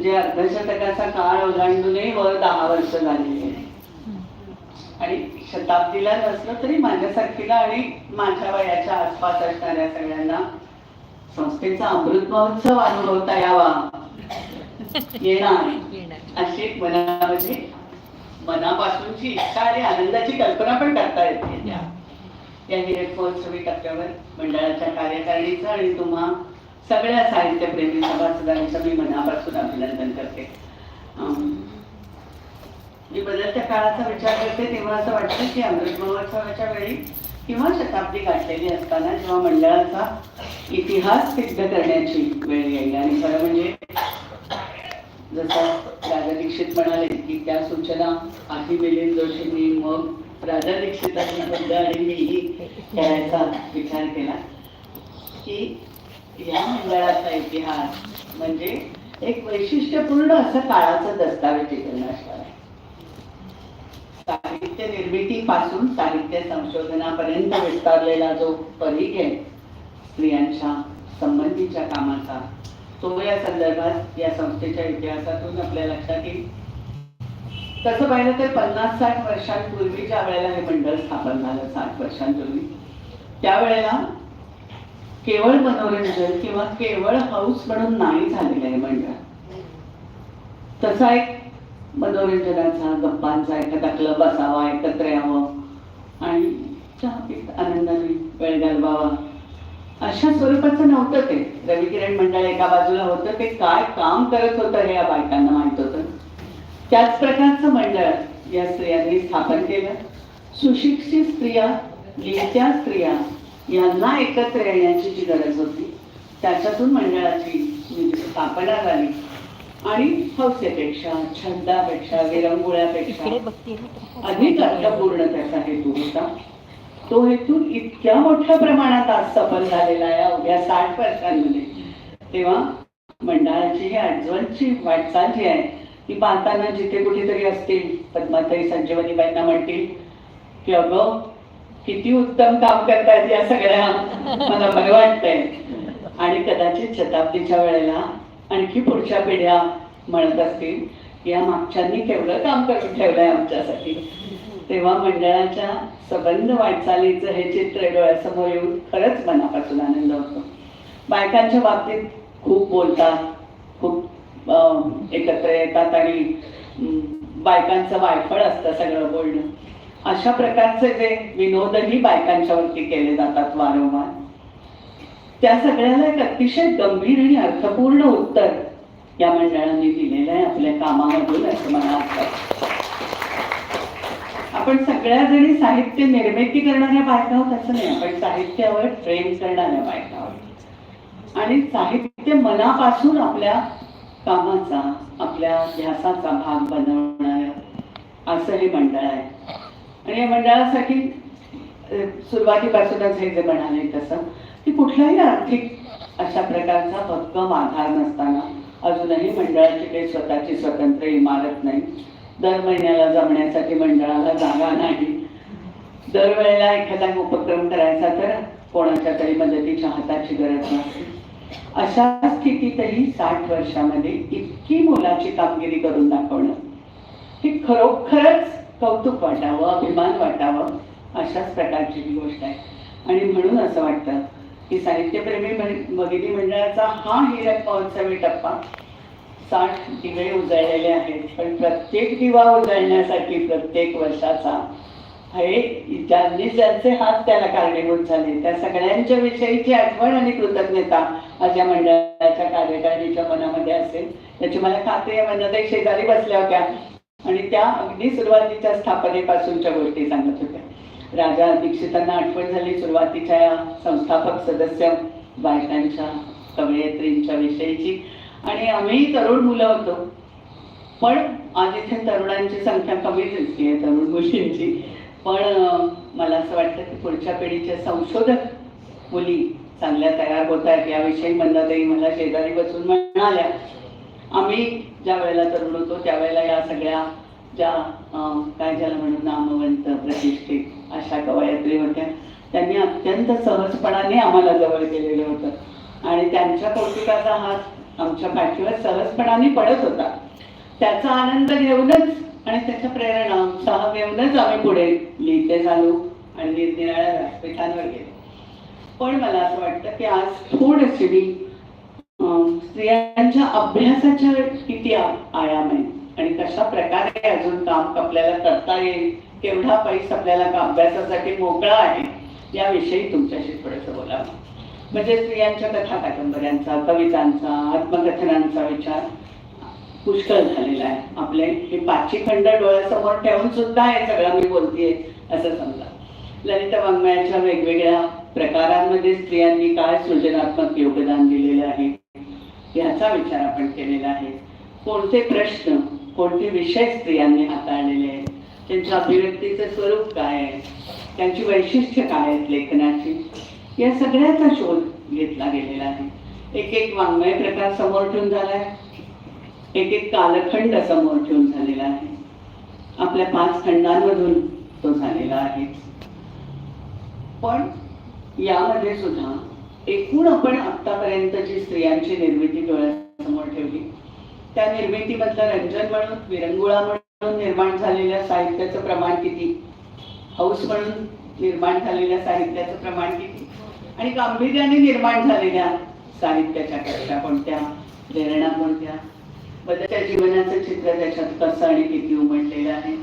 म्हणजे अर्धशतकाचा काळ ओलांडूनही वर दहा वर्ष झालेली आहे आणि शताब्दीला नसलं तरी माझ्यासारखीला आणि माझ्या वयाच्या आसपास असणाऱ्या सगळ्यांना संस्थेचा अमृत महोत्सव अनुभवता यावा. येणार. अशी एक मनामध्ये मनापासूनची इच्छा आणि आनंदाची कल्पना पण करता येते. त्या या हिरक महोत्सवी टप्प्यावर मंडळाच्या कार्यकारिणीचा आणि तुम्हा सगळ्या साहित्यप्रेमी सभासदांचं मी मनापासून अभिनंदन करते. मी बदलत्या काळाचा विचार करते तेव्हा असं वाटतं की अमृत महोत्सवाच्या वेळी किंवा शताब्दी गाठलेली असताना जेव्हा मंडळाचा इतिहास सिद्ध करण्याची वेळ येईल. आणि खरं म्हणजे जसं राजा दीक्षित म्हणाले की त्या सूचना आधी मिलिंद जोशींनी मग राजा दीक्षितांनी बंद आणि मीही करायचा विचार केला की या मंडळाचा इतिहास म्हणजे एक वैशिष्ट्यपूर्ण असं काळाचं दस्तावेजीकरण असणार आहे साहित्य निर्मितीपासून साहित्य संशोधनापर्यंत विस्तारलेला जो परिघ आहे स्त्रियांच्या संबंधीच्या कामाचा तो या संदर्भात या संस्थेच्या इतिहासातून आपल्या लक्षात येईल. तसं पाहिलं तर पन्नास साठ वर्षांपूर्वी ज्या वेळेला हे मंडळ स्थापन झालं साठ वर्षांपूर्वी त्यावेळेला केवळ मनोरंजन किंवा केवळ हाऊस म्हणून नाही झालेलं आहे मंडळ. तसा एक मनोरंजनाचा गप्पांचा एखादा क्लब असावा एकत्र यावं. आणि चहा पीत आनंदाने वेळ घालवावा. अशा स्वरूपाचं नव्हतं ते. रवी किरण मंडळ एका बाजूला होतं. ते काय काम करत होतं हे या बायकांना माहीत होतं? त्याच प्रकारचं मंडळ या स्त्रियांनी स्थापन केलं. सुशिक्षित स्त्रिया लिहित्या स्त्रिया यांना एकत्र येण्याची जी गरज होती त्याच्यातून मंडळाची स्थापना झाली आणि हौसेपेक्षा छंदापेक्षा विरंगुळ्यापेक्षा अधिक अर्थपूर्ण त्याचा हेतू होता. तो हेतू इतक्या मोठ्या प्रमाणात आज सफल झालेला आहे अवघ्या साठ वर्षांमध्ये. तेव्हा मंडळाची ही आजवलची वाटचाल जी आहे ती पाहताना जिथे कुठेतरी असतील पद्माताई संजीवनीबाईंना म्हणतील की अगं किती उत्तम काम करतायत या सगळ्या. मला बरं वाटतंय. आणि कदाचित शताब्दीच्या वेळेला आणखी पुढच्या पिढ्या म्हणत असतील या मागच्यांनी केवढं काम करून ठेवलंय आमच्यासाठी. तेव्हा मंडळाच्या सबंध वाटचालीचं हे चित्र डोळ्यासमोर येऊन खरंच मनापासून आनंद होतो. बायकांच्या बाबतीत खूप बोलतात खूप एकत्र येतात आणि बायकांचं वायफळ असतं सगळं बोलणं. अशा प्रकारचे जे विनोदही बायकांच्या वरती केले जातात वारंवार. त्या सगळ्याला एक अतिशय गंभीर आणि अर्थपूर्ण उत्तर या मंडळांनी दिलेलं आहे आपल्या कामामधून असं मला वाटतं. आपण सगळ्या जणी साहित्य निर्मिती करणाऱ्या बायका आहोत असं नाही. आपण साहित्यावर प्रेम करणाऱ्या बायका आहोत. आणि साहित्य मनापासून आपल्या कामाचा आपल्या ध्यासाचा भाग बनवणारं असं हे मंडळ आहे. आणि या मंडळासाठी सुरुवातीपासूनच हे जे म्हणाले तसं की कुठल्याही आर्थिक अशा प्रकारचा भक्कम आधार नसताना अजूनही मंडळाची काही स्वतःची स्वतंत्र इमारत नाही. दर महिन्याला जमण्यासाठी मंडळाला जागा नाही. दरवेळेला एखादा उपक्रम करायचा तर कोणाच्या तरी मदतीच्या हाताची गरज नसते. अशा स्थितीतही साठ वर्षामध्ये इतकी मोलाची कामगिरी करून दाखवणं हे खरोखरच कौतुक वाटावं अभिमान वाटावं अशाच प्रकारची ही गोष्ट आहे. आणि म्हणून असं वाटतं की साहित्यप्रेमी भगिनी मंडळाचा हा हिरक महोत्सवी टप्पा साठ दिवे उजळलेले आहेत. पण प्रत्येक दिवा उजळण्यासाठी प्रत्येक वर्षाचा हे ज्यांनी ज्यांचे हात त्याला कारणीभूत झाले त्या सगळ्यांच्या विषयीची आठवण आणि कृतज्ञता माझ्या मंडळाच्या कार्यकारिणीच्या मनामध्ये असेल. त्याची मला खात्री आहे म्हणजे शेजारी बसल्या होत्या. आणि त्या अगदी सुरुवातीच्या स्थापनेपासूनच्या गोष्टी सांगत होत्या. राजा दीक्षितांना आठवण झाली सुरुवातीच्या या संस्थापक सदस्य बायकांच्या कवयित्रींच्या विषयीची. आणि आम्ही तरुण मुलं होतो. पण आज इथे तरुणांची संख्या कमी दिसते आहे तरुण मुलींची. पण मला असं वाटतं की पुढच्या पिढीच्या संशोधक मुली चांगल्या तयार होत आहेत याविषयी मंदाताई मला शेजारी बसून म्हणाल्या आम्ही ज्या वेळेला तरुण होतो त्यावेळेला या सगळ्या ज्या काय ज्याला म्हणून नामवंत प्रतिष्ठित अशा कवयत्री होत्या. त्यांनी अत्यंत सहजपणाने आम्हाला जवळ केलेलं होतं. आणि त्यांच्या कौतुकाचा हात आमच्या पाठीवर सहजपणाने पडत होता. त्याचा आनंद घेऊनच आणि त्याच्या प्रेरणा उत्साह घेऊनच आम्ही पुढे लिहिते झालो आणि निरनिराळ्या व्यासपीठांवर गेलो. पण मला असं वाटतं की आज थोडीशी मी स्त्रियांच्या अभ्यासाच्या किती आयाम आहे आणि कशा प्रकारे अजून काम आपल्याला करता येईल? केवढा पैस आपल्याला अभ्यासासाठी मोकळा आहे? याविषयी तुमच्याशी थोडंसं बोलावं म्हणजे स्त्रियांच्या कथा कादंबऱ्यांचा कवितांचा आत्मकथनांचा विचार पुष्कळ झालेला आहे. आपले हे पाचही खंड डोळ्यासमोर ठेवून सुद्धा हे सगळं मी बोलतेय असं समजा. ललित वाङ्मयाच्या वेगवेगळ्या प्रकारांमध्ये स्त्रियांनी काय सृजनात्मक योगदान दिलेलं आहे? याचा विचार आपण केलेला आहे. कोणते प्रश्न कोणते विषय स्त्रियांनी हाताळलेले आहेत? त्यांच्या अभिव्यक्तीचं स्वरूप काय आहे? त्यांची वैशिष्ट्य काय आहेत लेखनाची? या सगळ्याचा शोध घेतला गेलेला आहे. एक एक वाङ्मय प्रकार समोर ठेवून झालाय एक एक कालखंड समोर ठेवून झालेला आहे. आपल्या पाच खंडांमधून तो झालेला आहे. पण यामध्ये सुद्धा एकूण आपण आतापर्यंत जी स्त्रियांची निर्मिती डोळ्यासमोर ठेवली त्या निर्मितीमधलं रंजन म्हणून विरंगुळा म्हणून निर्माण झालेल्या साहित्याचं प्रमाण किती? हौस म्हणून निर्माण झालेल्या साहित्याचं प्रमाण किती? आणि गांभीर्याने निर्माण झालेल्या साहित्याच्या कक्षा कोणत्या? प्रेरणा कोणत्या? बदलत्या जीवनाचं चित्र त्याच्यात कसं आणि किती उमटलेलं आहे?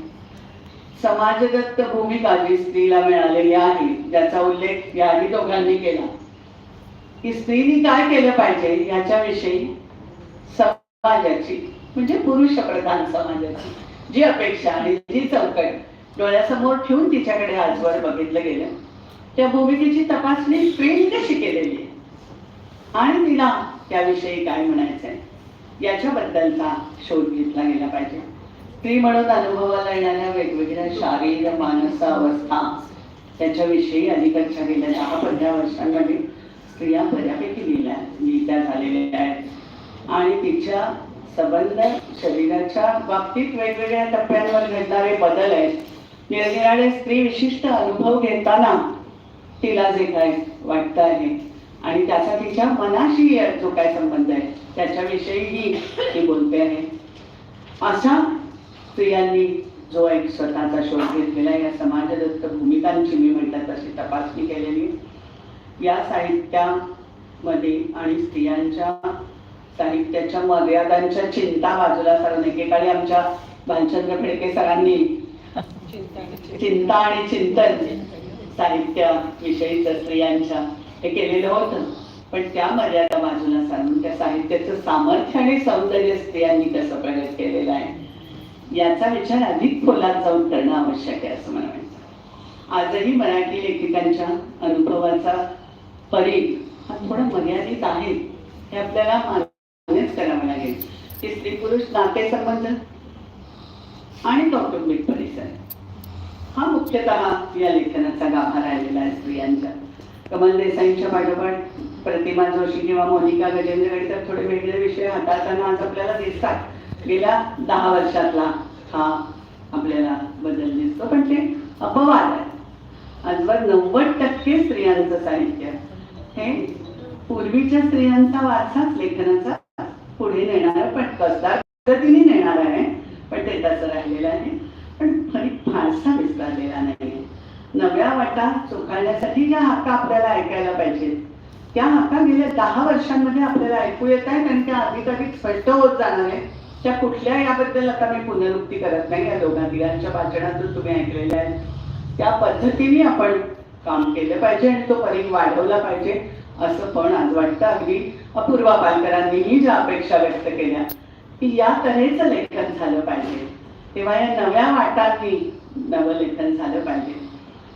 समाजदत्त भूमिका जी स्त्रीला मिळालेली आहे ज्याचा उल्लेख याही दोघांनी केला. की स्त्रीने काय केलं पाहिजे याच्याविषयी समाजाची म्हणजे पुरुष प्रधान समाजाची जी अपेक्षा आणि जी चौकट डोळ्यासमोर ठेवून तिच्याकडे आजवर बघितलं गेलं त्या भूमिकेची तपासणी स्त्रीने कशी केलेली आहे? आणि तिला त्याविषयी काय म्हणायचंय? याच्याबद्दलचा शोध घेतला गेला पाहिजे. स्त्री म्हणून अनुभवाला येणाऱ्या वेगवेगळ्या शारीर मानस अवस्था त्याच्याविषयी अलीकडच्या गेल्या दहा पंधरा वर्षांमध्ये स्त्रिया बऱ्यापैकी लिहिल्या लिहिल्या झालेल्या आहेत. आणि तिच्या संबंध शरीराच्या बाबतीत वेगवेगळ्या टप्प्यांवर घडणारे बदल आहेत. निरनिराळे स्त्री विशिष्ट अनुभव घेताना तिला जे काय वाटतं आहे आणि त्याचा तिच्या मनाशी जो काय संबंध आहे त्याच्याविषयीही ती बोलते आहे. असा स्त्रियांनी जो एक स्वतःचा शोध घेतलेला आहे या समाजदत्त भूमिकांची मी म्हटलं तशी तपासणी केलेली. या साहित्यामध्ये आणि स्त्रियांच्या साहित्याच्या मर्यादांच्या चिंता बाजूला सारून एकेकाळी आमच्या भालचंद्र फडके सरांनी चिंता आणि चिंतन साहित्य विषयीच स्त्रियांच्या हे केलेलं होतं. पण त्या मर्यादा बाजूला सारून त्या साहित्याचं सामर्थ्य आणि सौंदर्य स्त्रियांनी कसं प्रगत केलेलं आहे याचा विचार अधिक खोलात जाऊन करणं आवश्यक आहे असं मला वाटतं. आजही मराठी लेखिकांच्या अनुभवाचा परी हा थोडा मर्यादित आहे हे आपल्याला मान्यच करावं लागेल. की स्त्री पुरुष नातेसंबंध आणि कौटुंबिक परिसर. हा मुख्यतः या लेखनाचा गाभा राहिलेला आहे स्त्रियांच्या कमल देसाईंच्या पाठोपाठ प्रतिमा जोशी किंवा मोनिका गजेंद्रगड थोडे वेगळे विषय हाताळताना आज आपल्याला दिसतात. गेल्या दहा वर्षातला हा आपल्याला बदल दिसतो. पण ते अपवाद आहे. आजवर नव्वद टक्के स्त्रियांचं साहित्य हे पूर्वीच्या स्त्रियांचा वारसाच लेखनाचा पुढे नेणारा पण कसदार पद्धतीने नेणार आहे पण ते तसं राहिलेलं आहे. पण फरी फारसा विस्तारलेला नाही नव्या वाटा चोखाळण्यासाठी ज्या हक्का आपल्याला ऐकायला पाहिजेत त्या हक्का गेल्या दहा वर्षांमध्ये आपल्याला ऐकू येत आहेत आणि त्या अधिक अधिक स्पष्ट होत जाणार आहे त्या कुठल्या याबद्दल आता मी पुनरुक्ती करत नाही. या दोघा तिघांच्या वाचनातून तुम्ही ऐकलेल्या आहेत. त्या पद्धतीने आपण काम केलं पाहिजे आणि तो परीघ वाढवला पाहिजे असं पण आज वाटतं. अगदी अपूर्वा पालकरांनीही ज्या अपेक्षा व्यक्त केल्या की या तऱ्हेचं लेखन झालं पाहिजे. तेव्हा या नव्या वाटांनी नवलेखन झालं पाहिजे.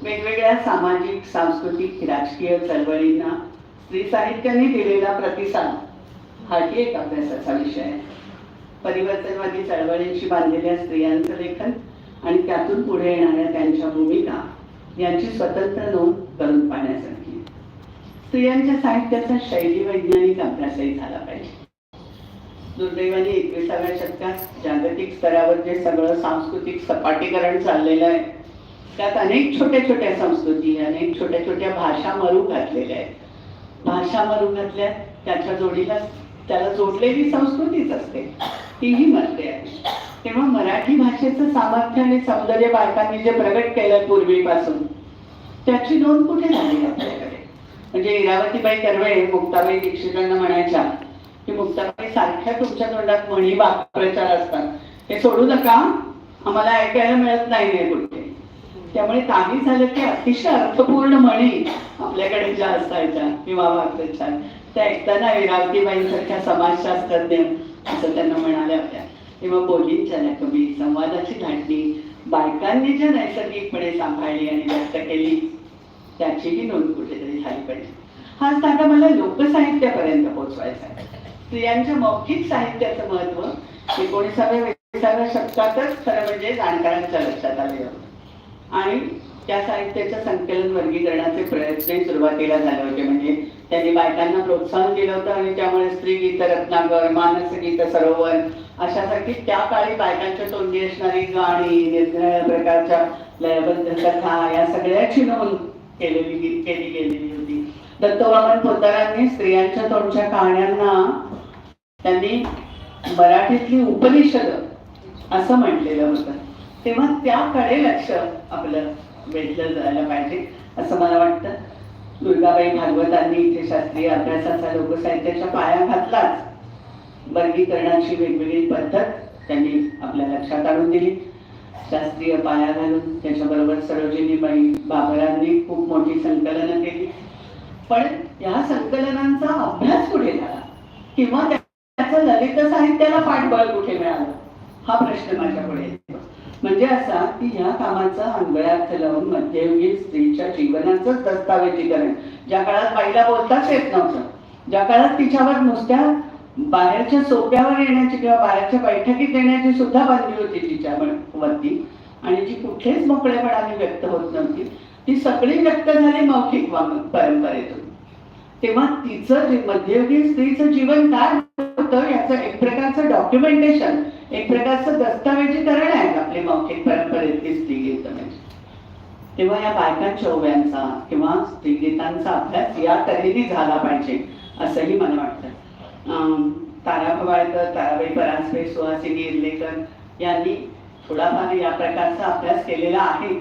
वेगवेगळ्या सामाजिक सांस्कृतिक राजकीय चळवळींना स्त्री साहित्याने दिलेला प्रतिसाद हाही एक अभ्यासाचा विषय आहे. परिवर्तनवादी चळवळींशी बांधलेल्या स्त्रियांचं लेखन आणि त्यातून पुढे येणाऱ्या त्यांच्या भूमिका यांची स्वतंत्र नोंद करून पाहण्यासाठी स्त्रियांच्या साहित्याचा शैली वैज्ञानिक अभ्यासही झाला पाहिजे. दुर्दैवाने एकविसाव्या शतकात जागतिक स्तरावर जे सगळं सांस्कृतिक सपाटीकरण चाललेलं आहे त्यात अनेक छोट्या छोट्या संस्कृती अनेक छोट्या छोट्या भाषा मरू घातलेल्या आहेत. भाषा मरू घातल्या त्याच्या जोडीला त्याला जोडलेली संस्कृतीच असते. तीही मरते आहे तेव्हा मराठी भाषेचं सामर्थ्य आणि सौंदर्य बालकांनी जे प्रगट केलं पूर्वीपासून त्याची नोंद कुठे झाली आपल्याकडे? म्हणजे इरावतीबाई कर्वे मुक्ताबाई दीक्षितांना म्हणायच्या की मुक्ताबाई सारख्या तुमच्या तोंडात म्हणी वाक्प्रचार असतात. हे सोडू नका. आम्हाला ऐकायला मिळत नाही कुठे त्यामुळे काही झालं की अतिशय अर्थपूर्ण म्हणी आपल्याकडे ज्या असायच्या किंवा वाक्प्रचार त्या ऐकताना इरावतीबाईंसारख्या समाजशास्त्रज्ञ असं त्यांना म्हणाल्या होत्या. किंवा बोलींच्या ना कमी संवादाची धाडणी बायकांनी ज्या नैसर्गिकपणे सांभाळली आणि व्यक्त केली त्याचीही नोंद कुठेतरी झाली पाहिजे. हा धागा मला लोकसाहित्यापर्यंत पोहोचवायचा आहे. स्त्रियांच्या मौखिक साहित्याचं महत्त्व एकोणीसाव्या विसाव्या शतकातच खरं म्हणजे जाणकारांच्या लक्षात आले होते. आणि त्या साहित्याच्या संकलन वर्गीकरणाचे प्रयत्न सुरुवातीला झाले होते. म्हणजे त्यांनी बायकांना प्रोत्साहन दिलं होतं आणि त्यामुळे स्त्री गीत रत्नाकर मानस गीत सरोवर अशासाठी त्या काळी बायकांच्या तोंडी असणारी गाणी निरनिराळ्या प्रकारच्या लयबद्ध कथा या सगळ्याची नोंद केलेली केली गेलेली होती. दत्तवामन पोतारांनी स्त्रियांच्या तोंडच्या कहाण्यांना त्यांनी मराठीतली उपनिषद असं म्हटलेलं होतं. तेव्हा त्याकडे लक्ष आपलं वेधलं जायला पाहिजे असं मला वाटतं. दुर्गाबाई भागवतांनी इथे शास्त्रीय अभ्यासाचा लोकसाहित्याच्या पाया घातलाच. वर्गीकरणाची वेगवेगळी पद्धत त्यांनी आपल्या लक्षात आणून दिली. शास्त्रीय पाया घालून त्याच्याबरोबर सरोजिनीबाई बाबरांनी खूप मोठी संकलनं केली. पण या संकलनांचा अभ्यास कुठे झाला? किंवा त्याचं ललित साहित्याला पाठबळ कुठे मिळालं? हा प्रश्न माझ्या पुढे म्हणजे असा की ह्या कामाचा अंगळ्यात लावून मध्ययुगीन स्त्रीच्या जीवनाचं दस्तावेजीकरण ज्या काळात बाईला बोलताच येत नव्हतं ज्या काळात तिच्यावर नुसत्या बाहेरच्या सोप्यावर येण्याची किंवा बाहेरच्या बैठकीत येण्याची सुद्धा बंदी होती तिच्या वरती. आणि जी कुठेच मोकळेपणाने व्यक्त होत नव्हती ती सगळी व्यक्त झाली मौखिक परंपरेतून. तेव्हा तिचं जे मध्ययुगीन स्त्रीचं जीवन काय होतं याचं एक प्रकारचं डॉक्युमेंटेशन एक प्रकारचं दस्तावेजीकरण आहे आपली मौखिक परंपरेतली स्त्रीगीत म्हणजे तेव्हा या बायकांच्या ओव्यांचा किंवा स्त्रीगीतांचा अभ्यास या तऱ्हेने झाला पाहिजे असंही मला वाटतं. तारा भवाळकर ताराबाई परांजपे सुहासिनी इर्लेकर यांनी थोडाफार या प्रकारचा अभ्यास केलेला आहे.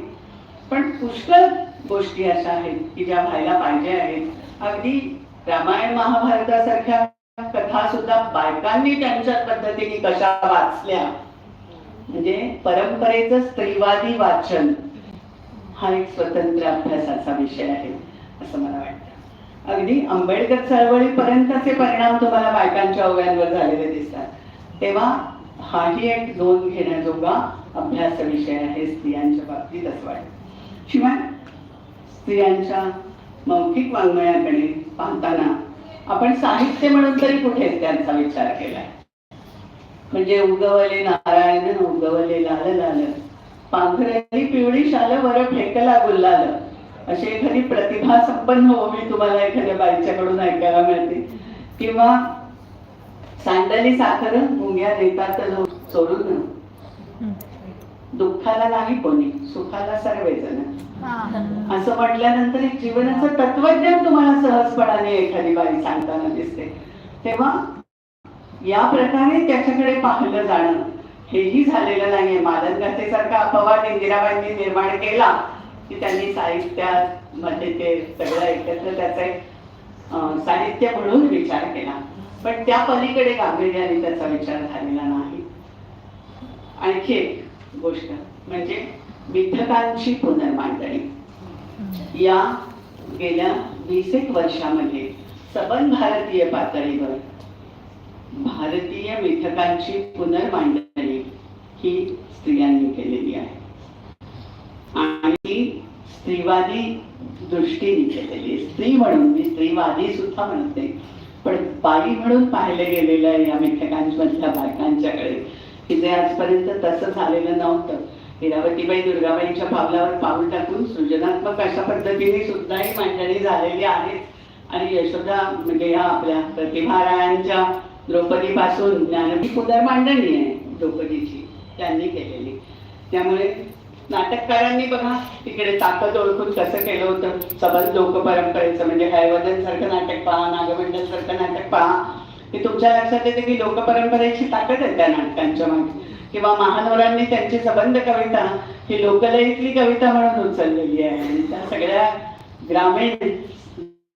पण पुष्कळ गोष्टी अशा आहेत की ज्या व्हायला पाहिजे आहेत. अगदी रामायण महाभारतासारख्या कथा सुद्धा बायकांनी त्यांच्या पद्धतीने कशा वाचल्या? म्हणजे परंपरेचं स्त्रीवादी वाचन हा एक स्वतंत्र अभ्यासाचा विषय आहे असं मला वाटतं. अगदी आंबेडकर चळवळीपर्यंतचे परिणाम तुम्हाला बायकांच्या ओव्यांवर झालेले दिसतात. तेव्हा हाही एक नोंद घेण्याजोगा अभ्यास विषय आहे स्त्रियांच्या बाबतीत असं वाटतं. शिवाय स्त्रियांच्या मौखिक वाङ्मयाकडे पाहताना आपण साहित्य म्हणून तरी कुठे त्यांचा विचार केलाय. म्हणजे उगवले नारायण उगवले लाल लाल पांघरली पिवळी शाल वर फेकला गुल्लाल अशी एखादी प्रतिभा संपन्न ओवी तुम्हाला एखाद्या बाईच्याकडून ऐकायला मिळते. किंवा सांडली साखर मुंग्या देतात सोडून दुःखाला नाही कोणी सुखाला सर्वजण. असं म्हटल्यानंतर एक जीवनाचं तत्वज्ञान तुम्हाला सहजपणाने एखादी बाई सांगताना दिसते. तेव्हा या प्रकारे त्याच्याकडे पाहिलं जाणं हेही झालेलं नाहीये. मादनगतेसारखा अपवाद इंदिराबाईंनी निर्माण केला. की त्यांनी साहित्यामध्ये म्हणजे ते सगळं एकत्र त्याचा एक साहित्य म्हणून विचार केला. पण त्या पलीकडे गांभीर्याने त्याचा विचार झालेला नाही. आणखी एक गोष्ट म्हणजे मिथकांची पुनर्मांडणी. या गेल्या वीस एक वर्षामध्ये सबन भारतीय पातळीवर भारतीय मिथकांची पुनर्मांडणी ही स्त्रियांनी केलेली आहे. आणि स्त्रीवादी दृष्टीने केलेली स्त्री म्हणून मी स्त्रीवादी सुद्धा म्हणते. पण बाई म्हणून पाहिले आहे या मिथकांमधल्या बायकांच्याकडे की जे आजपर्यंत तसं झालेलं नव्हतं. हिरावतीबाई दुर्गाबाईंच्या पावलावर पाऊल टाकून सृजनात्मक अशा पद्धतीने सुद्धा ही मांडणी झालेली आहे. आणि यशोदा म्हणजे या आपल्या प्रतिभारायांच्या द्रौपदी पासून ज्ञानपी पुनर मांडणी आहे द्रौपदीची त्यांनी केलेली. त्यामुळे नाटककारांनी बघा तिकडे ताकद ओळखून कसं केलं होतं. सबल लोक परंपरेचं म्हणजे हयवदन सारखं नाटक पहा नागमंडल सारखं नाटक पहा. की तुमच्या लक्षात येते की लोकपरंपरेची ताकद आहे त्या नाटकांच्या मागे. किंवा महानवरांनी त्यांची सबंध कविता ही लोकलयीतली कविता म्हणून उचललेली आहे. आणि त्या सगळ्या ग्रामीण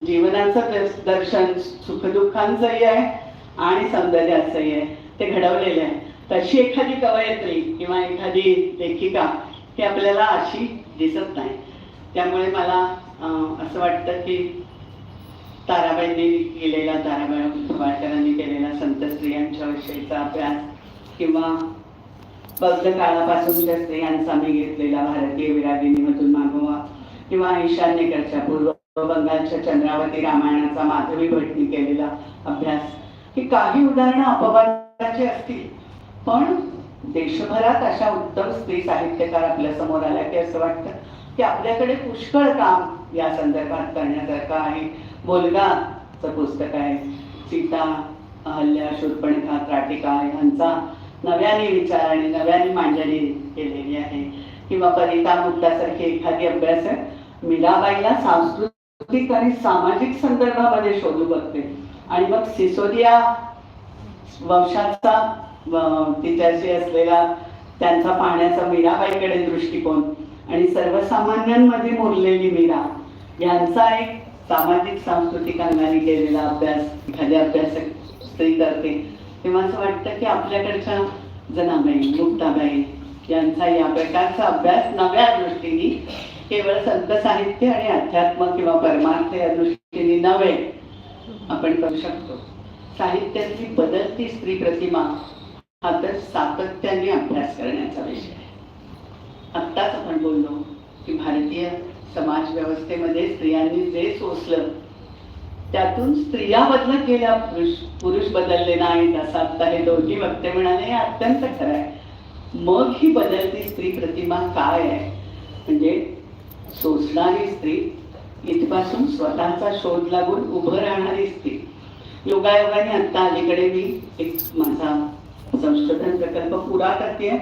जीवनाचं दर्शन सुखदुःखांचंही आहे आणि सौंदर्याचंही आहे. ते घडवलेले आहे. तशी एखादी कवयित्री किंवा एखादी लेखिका ही आपल्याला अशी दिसत नाही. त्यामुळे मला असं वाटतं की ताराबाईंनी केलेला ताराबाई वाटकरांनी केलेला संत स्त्रियांच्या विषयीचा अभ्यास किंवा बौद्ध काळापासून त्या स्त्रियांचा मी घेतलेला भारतीय विरागिनीमधून मागोवा किंवा ईशान्येकडच्या पूर्व बंगालच्या चंद्रावती रामायणाचा माधवी भटनी केलेला अभ्यास. ही काही उदाहरणं अपवादाची असतील पण देशभरात अशा उत्तम स्त्री साहित्यकार आपल्यासमोर आल्या की असं वाटतं की आपल्याकडे पुष्कळ काम या संदर्भात करण्यासारखं आहे. बोलगाचं पुस्तक आहे. सीता अहल्या शूर्पणखा त्राटिका ह्यांचा नव्याने विचार आणि नव्याने मांडणी केलेली आहे. किंवा परिता मुक्तासारखी एखादी अभ्यासक मीराबाईला सांस्कृतिक आणि सामाजिक संदर्भामध्ये शोधू बघते. आणि मग सिसोदिया वंशाचा तिच्याशी असलेला त्यांचा पाहण्याचा मीराबाईकडे दृष्टिकोन आणि सर्वसामान्यांमध्ये मुरलेली मीरा यांचा एक सामाजिक सांस्कृतिक अंगाने केलेला अभ्यास एखाद्या अभ्यासक स्त्री करते तेव्हा असं वाटतं की आपल्याकडच्या जनाबाई मुक्ताबाई यांचा या प्रकारचा अभ्यास नव्या दृष्टीने केवळ संत साहित्य आणि अध्यात्म किंवा परमार्थ या दृष्टीने नव्हे आपण करू शकतो. साहित्यातली बदलती स्त्री प्रतिमा हा तर सातत्याने अभ्यास करण्याचा विषय आहे. आत्ताच आपण बोललो की भारतीय समाज व्यवस्थेमध्ये स्त्रियांनी जे सोसलं त्यातून स्त्रिया बदलत गेल्या पुरुष पुरुष बदलले नाहीत असं आता हे दोन्ही वक्ते म्हणाले हे अत्यंत खरं आहे. मग ही बदलती स्त्री प्रतिमा काय आहे? म्हणजे सोसणारी स्त्री इथपासून स्वतःचा शोध लागून उभं राहणारी स्त्री. योगायोगाने आता अलीकडे मी एक माझा संशोधन प्रकल्प पुरा करते.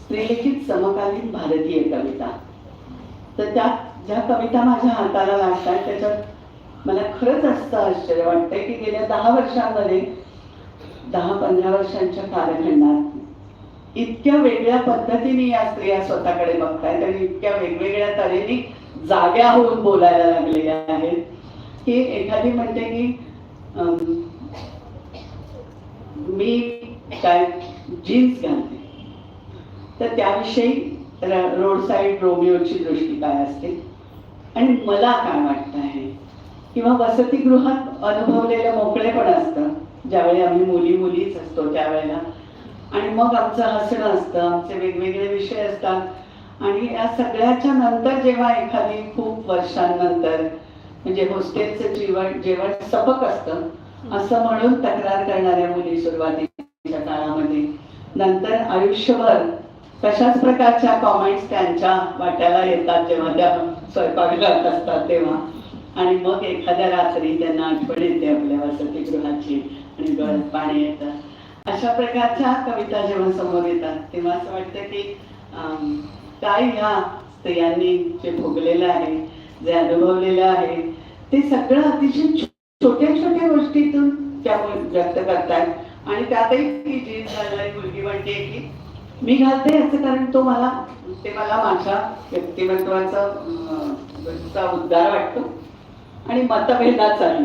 स्त्रीलिखित समकालीन भारतीय कविता. तर त्या ज्या कविता माझ्या हाताला लागतात त्याच्यात मला खरंच असं आश्चर्य वाटतंय की गेल्या दहा वर्षांमध्ये दहा पंधरा वर्षांच्या कालखंडात इतक्या वेगळ्या पद्धतीने या स्त्रिया स्वतःकडे बघतायत आणि इतक्या वेगवेगळ्या तऱ्हेने जाग्या होऊन बोलायला लागलेल्या आहेत. की एखादी म्हणते की मी काय जीन्स घालते. तर त्याविषयी र- रोड साईड रोमिओची दृष्टी काय असते? आणि मला काय वाटतं आहे? किंवा वसतिगृहात अनुभवलेलं मोकळेपण असतं. ज्यावेळी आम्ही मुली मुलीच असतो त्यावेळेला. आणि मग आमचं हसणं असतं आमचे वेगवेगळे विषय असतात. आणि या सगळ्याच्या नंतर जेव्हा एखादी खूप वर्षांनंतर म्हणजे हॉस्टेलचं जेवण जेवण सपक असतं असं म्हणून तक्रार करणाऱ्या मुली सुरुवाती काळामध्ये. नंतर आयुष्यभर तशाच प्रकारच्या कॉमेंट्स त्यांच्या वाट्याला येतात जेव्हा त्या स्वयंपाक करत असतात तेव्हा. आणि मग एखाद्या रात्री त्यांना आठवण येते आपल्या वसतिगृहाची आणि गळत पाणी येतात अशा प्रकारच्या कविता जेव्हा समोर येतात तेव्हा असं वाटतं की काय ह्या स्त्रियांनी जे भोगलेलं आहे जे अनुभवलेलं आहे ते सगळं अतिशय छोट्या छोट्या गोष्टीतून त्या व्यक्त करतायत. आणि त्यातही ती जीन्स घालणारी मुलगी म्हणते की मी घालते याचं कारण तो मला ते मला माझ्या व्यक्तिमत्वाचा चा उद्धार वाटतो आणि मतभेदाचाही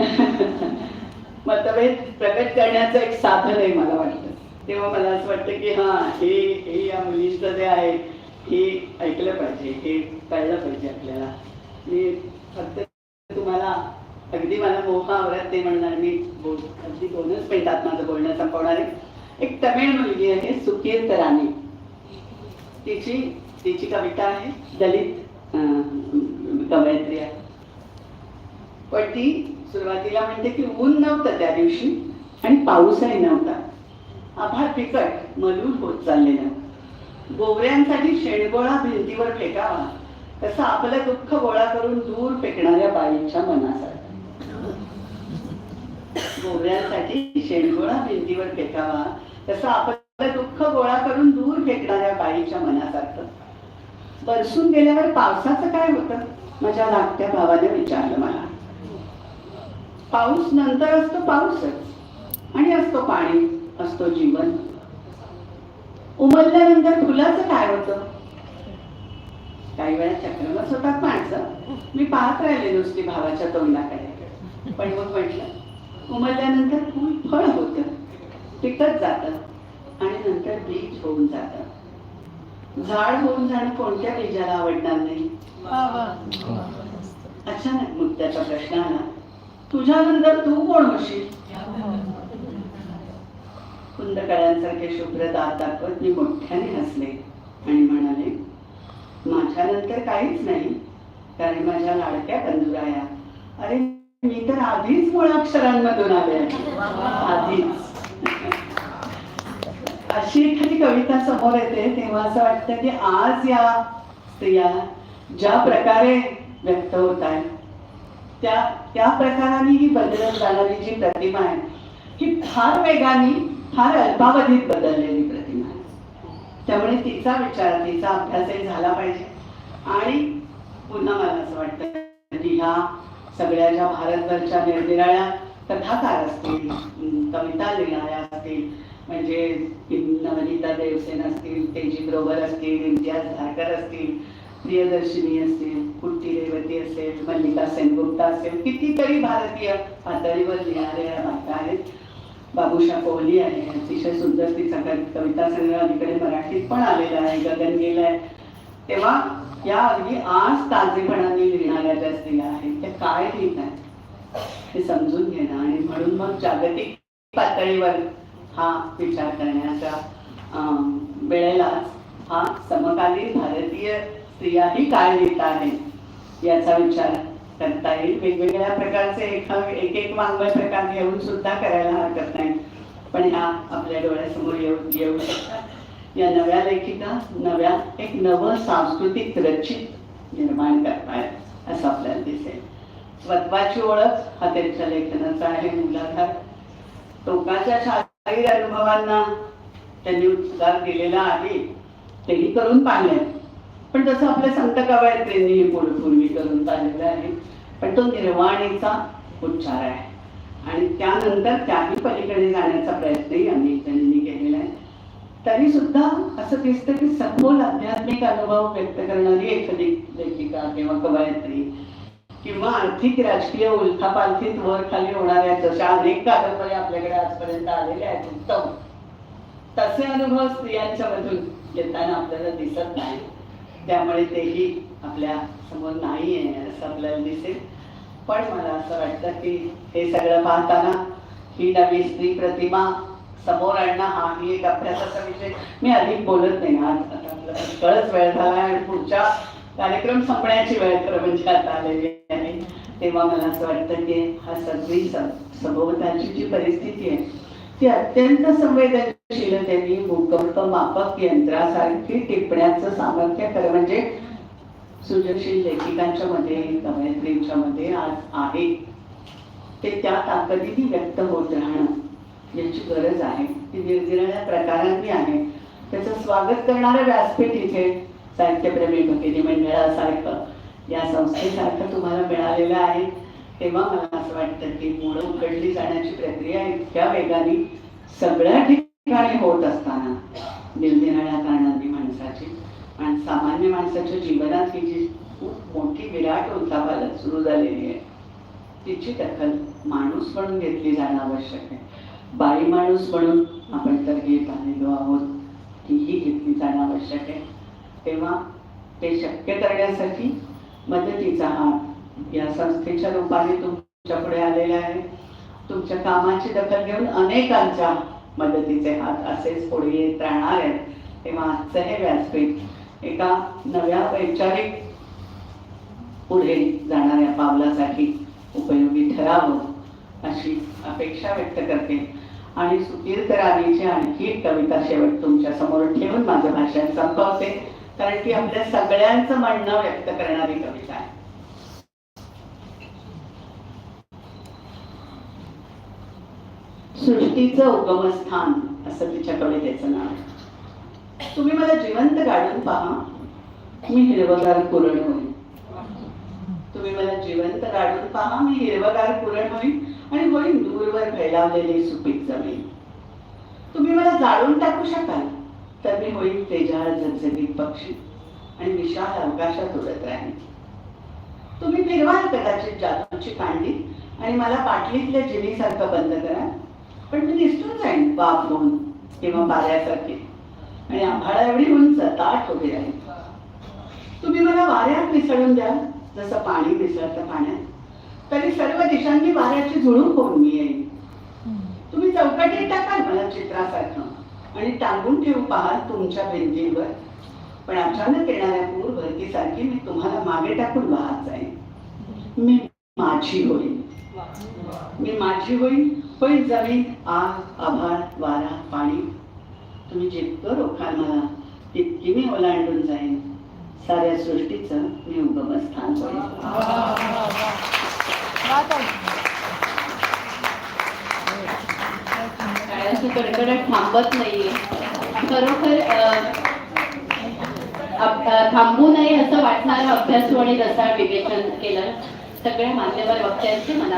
मतभेद प्रकट करण्याचं एक साधन आहे मला वाटतं. तेव्हा मला असं वाटतं की हा हे हे या मुलींचं जे आहे हे ऐकलं पाहिजे हे कळलं पाहिजे आपल्याला. मी फक्त तुम्हाला अगदी मला मोह आवडत ते म्हणणार मी. बोल अगदी दोनच मिनिटात माझं बोलणं संपवणार. आहे एक तमिळ मुलगी आहे सुकीर्त राणी. तिची तिची कविता आहे दलित कवयत्री कवयित्री आहे. पण ती सुरुवातीला म्हणते की ऊन नव्हतं त्या दिवशी आणि पाऊसही नव्हता. आभाळ फिकट मलूर होत चाललेला. गोवऱ्यांसाठी शेणगोळा भिंतीवर फेकावा. तसं आपलं दुःख गोळा करून दूर फेकणाऱ्या बाईच्या मनासाठी. गोव्यासाठी शेणगोळा भिंतीवर फेकावा तसं आपलं दुःख गोळा करून दूर फेकणाऱ्या बाईच्या मनासारखं. बरसून गेल्यावर पावसाचं काय होतं? माझ्या धाकट्या भावाने विचारलं मला. पाऊस नंतर असतो पाऊसच आणि असतो पाणी असतो जीवन. उमलल्यानंतर फुलाचं काय होतं? काही वेळा चक्रमच होतात माणसं. मी पाहत राहिले नुसती भावाच्या तोंडाकडे. पण मग म्हटलं उमलल्यानंतर फुल फळ होतं. पिकत जातं आणि नंतर बीज होऊन जातं. झाड होऊन जाणं कोणत्या बीजाला आवडणार नाही? अचानक मग त्याचा प्रश्न आला. तुझ्यानंतर तू कोण होशील? कुंदकळ्यांसारखे शुभ्र दात दाखवत मी मोठ्याने हसले आणि म्हणाले माझ्यानंतर काहीच नाही कारण माझ्या लाडक्या कंजुराया अरे मी तर आधीच मुळाक्षरांमधून आले आधीच. अशी एखादी कविता समोर येते तेव्हा असं वाटतं की आज या स्त्रिया ज्या प्रकारे व्यक्त होत आहेत त्या त्या प्रकाराने ही बदलत जाणारी जी प्रतिमा आहे ही फार वेगाने फार अल्पावधीत बदललेली प्रतिमा आहे. त्यामुळे तिचा विचार तिचा अभ्यासही झाला पाहिजे. आणि पुन्हा मला असं वाटतं की ह्या सगळ्याच्या भारतभरच्या निरनिराळ्या कथाकार असतील कविता लिहिणाऱ्या असतील म्हणजे नवनीता देवसेन असतील तेजी ग्रोवर असतील इम्तियाज धारकर असतील प्रियदर्शिनी असतील कुट्टी रेवती असेल मल्लिका सेनगुप्ता असेल कितीतरी भारतीय पातळीवर लिहिणाऱ्या माता आहेत. बाबूशा कोहली आहे अतिशय सुंदर तिचा कविता संग्रह अलीकडे मराठीत पण आलेला आहे गगन गेलाय तेव्हा या अगदी आज ताजेपणाने लिहिणाऱ्या ज्या स्त्रिया आहेत त्या काय लिहित आहेत हे समजून घेणं आणि म्हणून मग जागतिक पातळीवर हा विचार करण्याच्या वेळेला वेळेलाच हा समकालीन भारतीय स्त्रियाही काय लिहित आहेत याचा विचार करता येईल. वेगवेगळ्या प्रकारचे एक एक एक वाङ्मय प्रकार घेऊन सुद्धा करायला हरकत नाही. पण ह्या आपल्या डोळ्यासमोर येऊ येऊ शकतात. या नव्या लेखिका नव्या एक नवं सांस्कृतिक रचित निर्माण करतायत असं आपल्याला दिसेल. स्वत्वाची ओळख हा त्यांच्या लेखनाचा आहे मूलाधार. टोकाच्या शारीरिक अनुभवांना त्यांनी उत्तर दिलेला आहे तेही करून पाहिले पण तसं आपल्या संत कवयित्रींनी पूर्वी पूर्वी करून पाहिलेलं आहे पण तो निर्वाणीचा उच्चार आहे. आणि त्यानंतर त्याही पलीकडे जाण्याचा प्रयत्नही आम्ही त्यांनी केलेला आहे. तरी सुद्धा असं दिसतं की सखोल आध्यात्मिक अनुभव व्यक्त करणारी एखादी लेखिका किंवा कवयित्री किंवा आर्थिक राजकीय उलथापालथीत वर खाली होणाऱ्या जशा अनेक कादंबऱ्या आपल्याकडे आजपर्यंत आलेल्या आहेत उत्तम. तसे अनुभव स्त्रियांच्या मधून येताना आपल्याला दिसत नाही. त्यामुळे तेही आपल्यासमोर नाही आहे असं आपल्याला दिसेल. पण मला असं वाटतं की हे सगळं पाहताना ही नवी स्त्री प्रतिमा समोर आणणं हाही एक अभ्यासाचा विषय. मी अधिक बोलत नाही आज कळच वेळ झाला आणि पुढच्या कार्यक्रम संपण्याची वेळ खरं म्हणजे आता आलेली आहे. तेव्हा मला असं वाटतं की हा सगळी सभोवताची जी परिस्थिती आहे ती अत्यंत संवेदनशीलतेने भूकंप मापक यंत्रासारखी टिपण्याचं सामर्थ्य खरं म्हणजे सृजनशील लेखिकांच्या मध्ये कवयत्रींच्या मध्ये आज आहे. ते त्या ताकदीने व्यक्त होत राहणं याची गरज आहे. ती निरनिराळ्या प्रकारांनी आहे. त्याचं स्वागत करणारं व्यासपीठ इथे साहित्यप्रेमी भगिनी मंडळासारखं या संस्थेसारखं तुम्हाला मिळालेलं आहे. तेव्हा मला असं वाटतं की मुळं उघडली जाण्याची प्रक्रिया इतक्या वेगाने सगळ्या ठिकाणी होत असताना निरनिराळ्या कारणांनी माणसाची आणि सामान्य माणसाच्या जीवनात ही जी खूप मोठी विराट उलथापालट सुरू झालेली आहे तिची दखल माणूस म्हणून घेतली जाणं आवश्यक आहे. बाई माणूस म्हणून आपण तर घेत आलेलो आहोत. तीही घेतली जाणं आवश्यक आहे. तेव्हा ते शक्य करण्यासाठी मदतीचा हात या संस्थेच्या रूपाने तुमच्यापुढे आलेला आहे. तुमच्या कामाची दखल घेऊन अनेकांच्या मदतीचे हात असेच पुढे येत राहणार आहेत. तेव्हा आजचं हे व्यासपीठ एका नव्या वैचारिक पुढे जाणाऱ्या पावलासाठी उपयोगी ठरावं अशी अपेक्षा व्यक्त करते. आणि सुकीर्तराणीची आणखी एक कविता शेवट तुमच्यासमोर ठेवून माझं भाषण संपवते. कारण की आपल्या सगळ्यांचं म्हणणं व्यक्त करणारी कविता आहे. सृष्टीचं उगमस्थान असं तिच्या कवितेचं नाव आहे. तुम्ही मला जिवंत गाडून पहा. मी हिरवगार पुरण होईल तुम्ही मला जिवंत गाडून पहा. मी हिरवगार पुरण होईल आणि होईल दूरवर फैलावलेली सुपीक जमीन. तुम्ही मला जाळून टाकू शकाल तर मी होईल तेजाळ झगझगीत पक्षी आणि विशाल अवकाशात उडत राहील तुम्ही फिरवाल कदाचित जादूची कांडी आणि मला पाटलीतल्या जिनीसारखं बंद करा पण मी निसटून जाईन बाप म्हणून किंवा पाऱ्यासारखी आणि आभाळा एवढी उंच ताट उभी राहील तुम्ही मला वाऱ्यात मिसळून द्याल जसं पाणी मिसळतं पाण्यात. तरी सर्व दिशांनी वाऱ्याची झुळूक होऊन येईल. तुम्ही चौकटीत टाकाल मला चित्रासारखं. आणि टांगून ठेवू पाहाल तुमच्या भिंतींवर पण अचानक येणाऱ्या पूर भरतीसारखी मी तुम्हाला मागे टाकून वाहत जाईल मी माझी होईल मी माझी होईल होईल जमीन आग आभाळ वारा पाणी. तुम्ही जितकं रोखाल मला तितकी मी ओलांडून जाईन. साऱ्या सृष्टीचं मी उगमस्थान होईल काळाची कडकडट थांबत नाहीये. खरोखर थांबू नये असं वाटणारं अभ्यासू आणि रसाळ विवेचन केलं सगळ्या मान्यवर वक्त्यांचे मला